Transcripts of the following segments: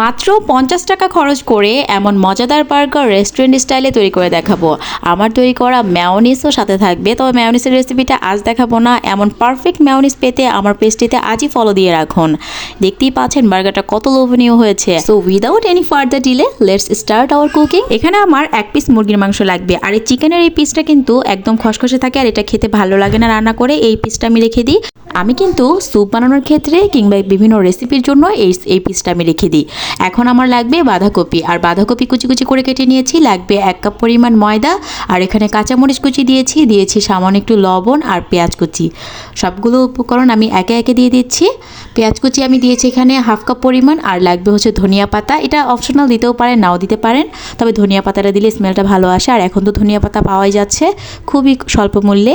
মাত্র পঞ্চাশ টাকা খরচ করে এমন মজাদার বার্গার রেস্টুরেন্ট স্টাইলে তৈরি করে দেখাবো। আমার তৈরি করা ম্যাওনিসও সাথে থাকবে। তবে ম্যাওনিসের রেসিপিটা আজ দেখাবো না। এমন পারফেক্ট ম্যাওনিস পেতে আমার পেজটিতে আজই ফলো দিয়ে রাখুন। দেখতেই পাচ্ছেন বার্গারটা কত লোভনীয় হয়েছে। So without any further delay let's start our cooking এখানে আমার এক পিস মুরগির মাংস লাগবে। আর এই চিকেনের এই পিসটা কিন্তু একদম খসখসে থাকে আর এটা খেতে ভালো লাগে না রান্না করে। এই পিসটা আমি রেখে দিই। আমি কিন্তু স্যুপ বানানোর ক্ষেত্রে কিংবা বিভিন্ন রেসিপির জন্য এই এই পিসটা আমি রেখে দিই। এখন আমার লাগবে বাঁধাকপি, আর বাঁধাকপি কুচি কুচি করে কেটে নিয়েছি, লাগবে এক কাপ পরিমাণ ময়দা, আর এখানে কাঁচামরিচ কুচি দিয়েছি দিয়েছি সামান্য একটু লবণ আর পেঁয়াজ কুচি। সবগুলো উপকরণ আমি একে একে দিয়ে দিচ্ছি। পেঁয়াজ কুচি আমি দিয়েছি এখানে হাফ কাপ পরিমাণ, আর লাগবে হচ্ছে ধনিয়া পাতা। এটা অপশনাল দিতেও পারেন, নাও দিতে পারেন, তবে ধনিয়া পাতাটা দিলে স্মেলটা ভালো আসে। আর এখন তো ধনিয়া পাতা পাওয়াই যাচ্ছে খুবই স্বল্প মূল্যে।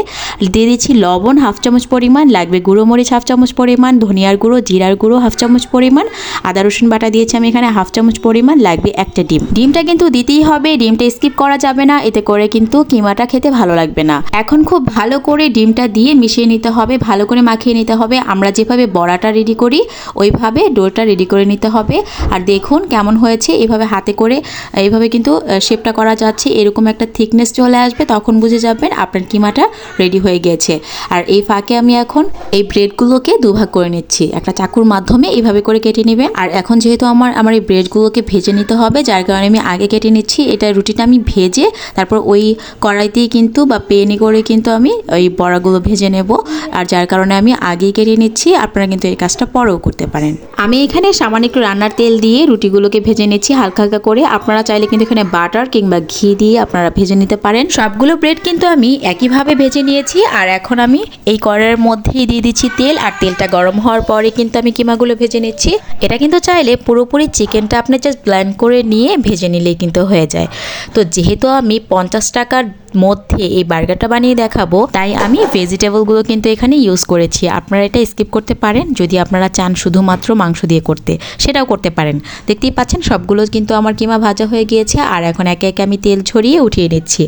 দিয়ে দিচ্ছি লবণ, হাফ চামচ পরিমাণ, লাগবে গুঁড়ো মরিচ হাফ চামচ পরিমাণ, ধনিয়ার গুঁড়ো, জিরার গুঁড়ো হাফ চামচ পরিমাণ, আদা, রসুন বাটা দিয়েছি আমি এখানে হাফ চামচ পরিমাণ, লাগবে একটা ডিম। ডিমটা কিন্তু দিতেই হবে, ডিমটা স্কিপ করা যাবে না, এতে করে কিন্তু কিমাটা খেতে ভালো লাগবে না। এখন খুব ভালো করে ডিমটা দিয়ে মিশিয়ে নিতে হবে, ভালো করে মাখিয়ে নিতে হবে। আমরা যেভাবে বড়াটা রেডি করি, ওইভাবে ডোটা রেডি করে নিতে হবে। আর দেখুন কেমন হয়েছে, এভাবে হাতে করে এইভাবে কিন্তু শেপটা করা যাচ্ছে, এরকম একটা থিকনেস চলে আসবে, তখন বুঝে যাবেন আপনার কিমাটা রেডি হয়ে গেছে। আর এই ফাঁকে আমি এখন এই ব্রেডগুলোকে দুভাগ করে নিচ্ছি। একটা চাকুর মাধ্যমে এইভাবে করে কেটে নেবে। আর এখন যেহেতু আমার আমার এই ব্রেডগুলোকে ভেজে নিতে হবে, যার কারণে আমি আগে কেটে নিচ্ছি। এটা রুটিটা আমি ভেজে তারপর ওই কড়াইতেই কিন্তু বা পেনি করে কিন্তু আমি ওই বড়াগুলো ভেজে নেব। আর যার কারণে আমি আগেই কেটে নিচ্ছি। আপনারা কিন্তু এই কাজটা পরেও করতে পারেন। আমি এখানে সামান্য একটু রান্নার তেল দিয়ে রুটিগুলোকে ভেজে নিচ্ছি হালকা হালকা করে। আপনারা চাইলে কিন্তু এখানে বাটার কিংবা ঘি দিয়ে আপনারা ভেজে নিতে পারেন। সবগুলো ব্রেড কিন্তু আমি একইভাবে ভেজে নিয়েছি। আর এখন আমি এই কড়াইয়ের মধ্যেই দিয়ে দিচ্ছি তেল আর তেলটা গরম হওয়ার পরে কিন্তু আমি কিমাগুলো ভেজে নিচ্ছি। এটা কিন্তু চাইলে পুরোপুরি চিকেনটা আপনি জাস্ট ব্ল্যান্ড করে নিয়ে ভেজে নিলেই কিন্তু হয়ে যায়। তো যেহেতু আমি পঞ্চাশ টাকার মধ্যে এই বার্গারটা বানিয়ে দেখাবো। তাই আমি ভেজিটেবলগুলো কিন্তু এখানে ইউজ করেছি। আপনারা এটা স্কিপ করতে পারেন, যদি আপনারা চান শুধুমাত্র মাংস দিয়ে করতে, সেটাও করতে পারেন। দেখতেই পাচ্ছেন, সবগুলো কিন্তু আমার কিমা ভাজা হয়ে গিয়েছে, আর এখন একে একে আমি তেল ছড়িয়ে উঠিয়ে নিচ্ছি।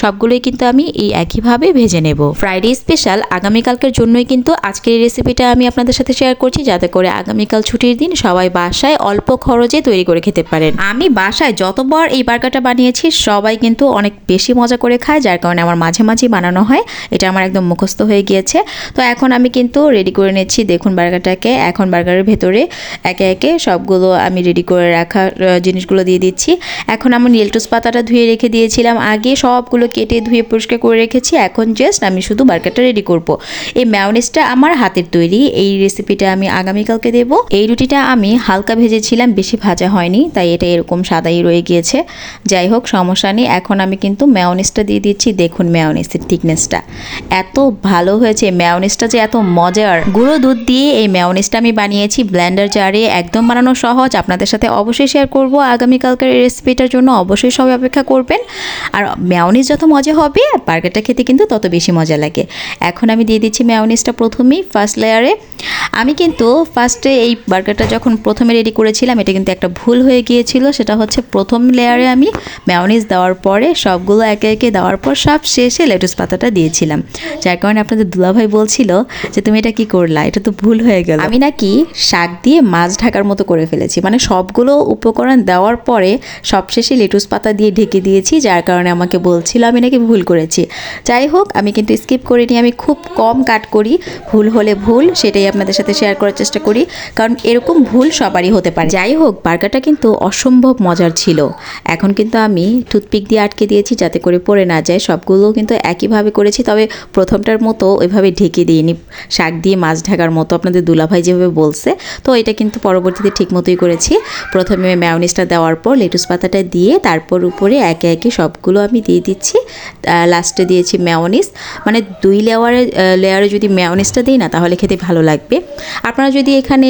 সবগুলোই কিন্তু আমি এই একইভাবে ভেজে নেব। ফ্রাইডে স্পেশাল আগামীকালকের জন্যই কিন্তু আজকের এই রেসিপিটা আমি আপনাদের সাথে শেয়ার করছি, যাতে করে আগামীকাল ছুটির দিন সবাই বাসায় অল্প খরচে তৈরি করে খেতে পারেন। আমি বাসায় যতবার এই বার্গারটা বানিয়েছি, সবাই কিন্তু অনেক বেশি মজা করে খায়, যার কারণে আমার মাঝে মাঝেই বানানো হয়। এটা আমার একদম মুখস্থ হয়ে গিয়েছে। তো এখন আমি কিন্তু রেডি করে নিচ্ছি দেখুন বার্গারটাকে। এখন বার্গারের ভেতরে একে একে সবগুলো আমি রেডি করে রাখা জিনিসগুলো দিয়ে দিচ্ছি। এখন আমি নীলটুস পাতাটা ধুয়ে রেখে দিয়েছিলাম। আগে সবগুলো কেটে ধুয়ে পরিষ্কার করে রেখেছি। এখন জাস্ট আমি শুধু বার্গারটা রেডি করব। এই ম্যাওনিসটা আমার হাতের তৈরি। এই রেসিপিটা আমি আগামীকালকে দেব। এই রুটিটা আমি হালকা ভেজেছিলাম, বেশি ভাজা হয়নি, তাই এটা এরকম সাদাই রয়ে গিয়েছে। যাই হোক, সমস্যা নেই। এখন আমি কিন্তু ম্যাওনিসটা দিয়ে দিচ্ছি। দেখুন ম্যাওনিসের থিকনেসটা এত ভালো হয়েছে ম্যাওনিসটা যে এত মজার। গুঁড়ো দুধ দিয়ে এই ম্যাওনিসটা আমি বানিয়েছি ব্ল্যান্ডার জারে একদম বানানো সহজ। আপনাদের সাথে অবশ্যই শেয়ার করব। আগামীকালকের এই রেসিপিটার জন্য অবশ্যই সবাই অপেক্ষা করবেন। আর ম্যাওনিস যত মজা হবে, আর বার্গারটা খেতে কিন্তু তত বেশি মজা লাগে। এখন আমি দিয়ে দিচ্ছি ম্যাওনিসটা প্রথমেই ফার্স্ট লেয়ারে আমি কিন্তু ফার্স্টে এই বার্গারটা যখন প্রথমে রেডি করেছিলাম, এটা কিন্তু একটা ভুল হয়ে গিয়েছিল। সেটা হচ্ছে প্রথম লেয়ারে আমি ম্যাওনিস দেওয়ার পরে সবগুলো একে একে দেওয়ার পর সব শেষে লেটুস পাতাটা দিয়েছিলাম। যার কারণে আপনাদের দুলাভাই বলছিল যে, তুমি এটা কি করলা? এটা তো ভুল হয়ে গেল। আমি নাকি শাক দিয়ে মাছ ঢাকার মতো করে ফেলেছি। মানে সবগুলো উপকরণ দেওয়ার পরে সবশেষে লেটুস পাতা দিয়ে ঢেকে দিয়েছি, যার কারণে আমাকে বলছিল, আমি নাকি ভুল করেছি। যাই হোক, আমি কিন্তু স্কিপ করিনি। আমি খুব কম কাট করি। ভুল হলে ভুল, সেটাই আপনাদের সাথে শেয়ার করার চেষ্টা করি। কারণ এরকম ভুল সবারই হতে পারে। যাই হোক, বার্গারটা কিন্তু অসম্ভব মজার ছিল। এখন কিন্তু আমি টুথপিক দিয়ে আটকে দিয়েছি, যাতে করে পড়ে না যায়, সবগুলো কিন্তু একইভাবে করেছি, তবে প্রথমটার মতো ওইভাবে ঢেকে দিইনি। শাক দিয়ে মাছ ঢাকার মতো, আপনাদের দুলাভাই যেভাবে বলছে, তো এটা কিন্তু পরবর্তীতে ঠিক মতোই করেছি। প্রথমে ম্যাওনিসটা দেওয়ার পর লেটুস পাতাটা দিয়ে তারপর উপরে একে একে সবগুলো আমি দিয়ে দিচ্ছি। লাস্টে দিয়েছি ম্যাওনিস মানে দুই লেয়ারে লেয়ারে যদি ম্যাওনিসটা দিই না, তাহলে খেতে ভালো লাগবে। আপনারা যদি এখানে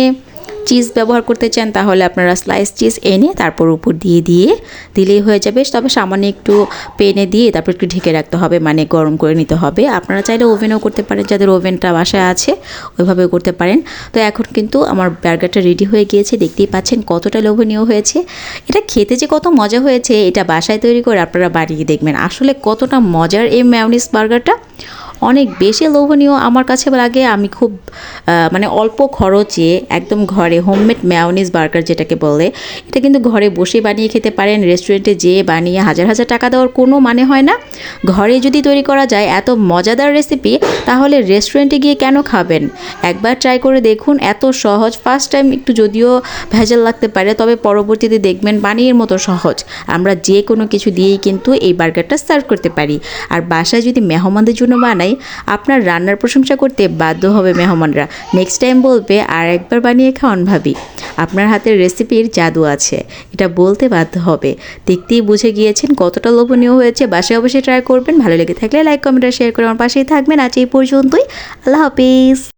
চিজ ব্যবহার করতে চান, তাহলে আপনারা স্লাইস চিজ এনে তারপর উপর দিয়ে দিয়ে দিলেই হয়ে যাবে। তবে সামান্য একটু পেনে দিয়ে তারপর একটু ঢেকে রাখতে হবে মানে গরম করে নিতে হবে। আপনারা চাইলে ওভেনও করতে পারেন, যাদের ওভেনটা বাসায় আছে, ওইভাবেও করতে পারেন। তো এখন কিন্তু আমার বার্গারটা রেডি হয়ে গিয়েছে, দেখতেই পাচ্ছেন কতটা লোভনীয় হয়েছে। এটা খেতে যে কত মজা হয়েছে, এটা বাসায় তৈরি করে আপনারা বাড়িয়ে দেখবেন। আসলে কতটা মজার এই ম্যাওনিস বার্গারটা অনেক বেশি লোভনীয় আমার কাছে লাগে। আমি খুব মানে অল্প খরচে একদম ঘরে হোমমেড ম্যাওনিজ বার্গার যেটাকে বলে, এটা কিন্তু ঘরে বসে বানিয়ে খেতে পারেন। রেস্টুরেন্টে যেয়ে বানিয়ে হাজার হাজার টাকা দেওয়ার কোনো মানে হয় না। ঘরে যদি তৈরি করা যায় এত মজাদার রেসিপি তাহলে রেস্টুরেন্টে গিয়ে কেন খাবেন? একবার ট্রাই করে দেখুন, এত সহজ। ফার্স্ট টাইম একটু যদিও ভেজাল লাগতে পারে, তবে পরবর্তীতে দেখবেন বানিয়ের মতো সহজ। আমরা যে কোনো কিছু দিয়েই কিন্তু এই বার্গারটা সার্ভ করতে পারি। আর বাসায় যদি মেহমানদের জন্য বানাই আপনার রান্নার প্রশংসা করতে বাধ্য হবে মেহমানরা। নেক্সট টাইম বলবে আর একবার বানিয়ে খাওয়ান ভাবি। আপনার হাতের রেসিপির জাদু আছে। এটা বলতে বাধ্য হবে। দেখতেই বুঝে গিয়েছেন কতটা লোভনীয় হয়েছে। বাসায় অবশ্যই ট্রাই করবেন। ভালো লেগে থাকলে লাইক কমেন্ট আর শেয়ার করে আমার পাশেই থাকবেন। আজ এই পর্যন্তই। আল্লাহ হাফিজ।